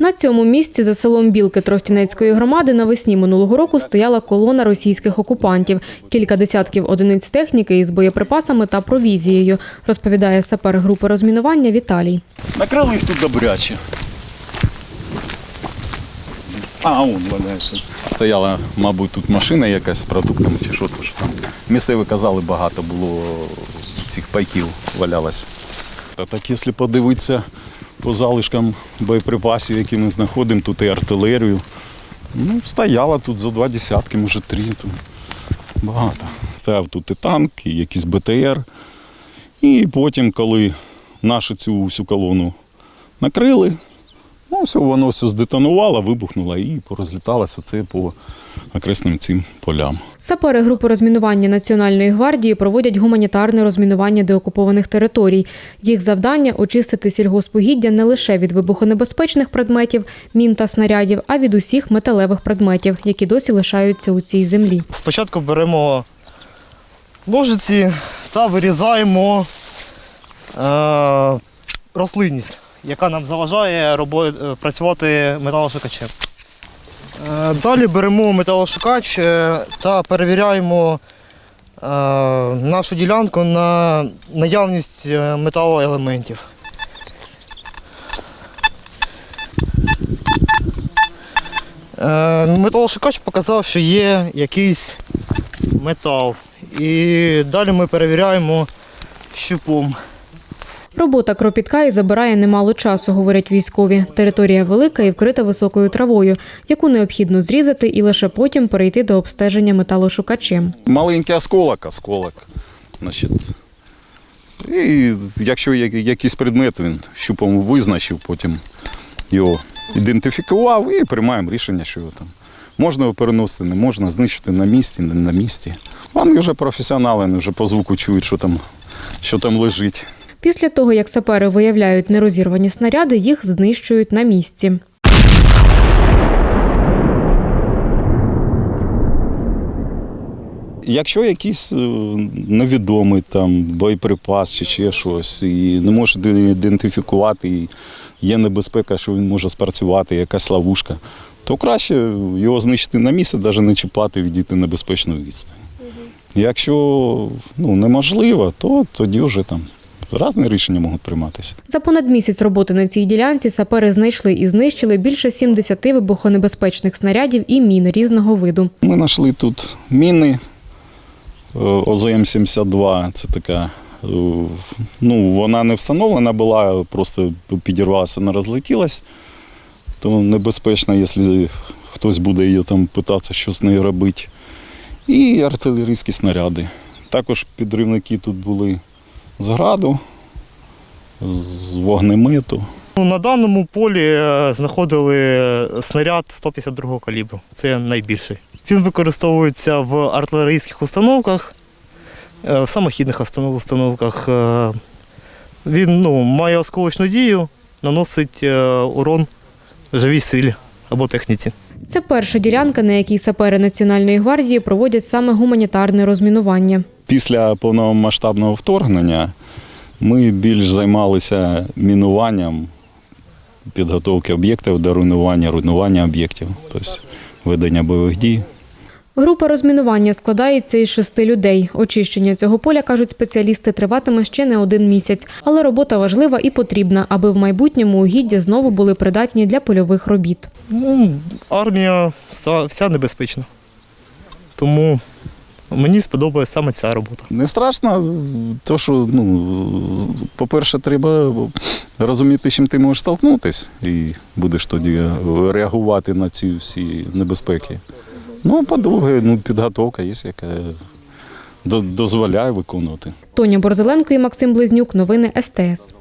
На цьому місці за селом Білки Тростянецької громади навесні минулого року стояла колона російських окупантів. Кілька десятків одиниць техніки із боєприпасами та провізією, розповідає сапер групи розмінування Віталій. Накрили їх тут добряче. А, он валяється. Стояла, мабуть, тут машина якась з продуктами чи що то що там. Місцеві казали, багато було цих пайків валялось. Та так, якщо подивитися по залишкам боєприпасів, які ми знаходимо, тут і артилерію. Ну, стояла тут за два десятки, може три. Тут багато. Стояв тут і танк, і якийсь БТР. І потім, коли нашу цю всю колону накрили, ну, все, воно все здетонувало, вибухнуло і порозліталося оце по окресним цим полям. Сапери групи розмінування Національної гвардії проводять гуманітарне розмінування деокупованих територій. Їх завдання очистити сільгоспугіддя не лише від вибухонебезпечних предметів, мін та снарядів, а від усіх металевих предметів, які досі лишаються у цій землі. Спочатку беремо ножиці та вирізаємо е, рослинність, яка нам заважає е, працювати металошукачем. Е, далі беремо металошукач е, та перевіряємо е, нашу ділянку на наявність металоелементів. Металошукач показав, що є якийсь метал. І далі ми перевіряємо щупом. Робота кропітка і забирає немало часу, говорять військові. Територія велика і вкрита високою травою, яку необхідно зрізати і лише потім перейти до обстеження металошукачем. Маленький осколок, осколок. Значить, і якщо якийсь предмет, він щупом визначив, потім його ідентифікував і приймаємо рішення, що його там можна його переносити, не можна, знищити на місці, не на місці. Вони вже професіонали, вони вже по звуку чують, що там, що там лежить. Після того, як сапери виявляють нерозірвані снаряди, їх знищують на місці. Якщо якийсь е, невідомий там боєприпас чи ще щось, і не можете ідентифікувати, і є небезпека, що він може спрацювати, якась ловушка, то краще його знищити на місці, навіть не чіпати, відійти на безпечну відстань. Якщо ну, неможливо, то тоді вже там різні рішення можуть прийматися. За понад місяць роботи на цій ділянці сапери знайшли і знищили більше 70 вибухонебезпечних снарядів і мін різного виду. Ми знайшли тут міни е, ОЗМ-72. Це така, е, ну, вона не встановлена була, просто підірвалася, не розлетілась. То небезпечно, якщо хтось буде її там питатися, що з нею робити. І артилерійські снаряди. Також підривники тут були з граду, з вогнемету. Ну, На даному полі е, знаходили снаряд 152-го калібру. Це найбільший. Він використовується в артилерійських установках, е, в самохідних установках. Е, Він ну, має осколочну дію, наносить урон живій силі або техніці. Це перша ділянка, на якій сапери Національної гвардії проводять саме гуманітарне розмінування. Після повномасштабного вторгнення ми більш займалися мінуванням підготовки об'єктів до руйнування, руйнування об'єктів, тобто ведення бойових дій. Група розмінування складається із шести людей. Очищення цього поля, кажуть спеціалісти, триватиме ще не один місяць. Але робота важлива і потрібна, аби в майбутньому угіддя знову були придатні для польових робіт. Ну, армія вся, вся небезпечна. Тому мені сподобалась саме ця робота. Не страшно, то що, ну, по-перше, треба розуміти, з чим ти можеш столкнутися, і будеш тоді реагувати на ці всі небезпеки. Ну, а по-друге, ну, підготовка є, яка дозволяє виконувати. Тоня Борзеленко і Максим Близнюк. Новини СТС.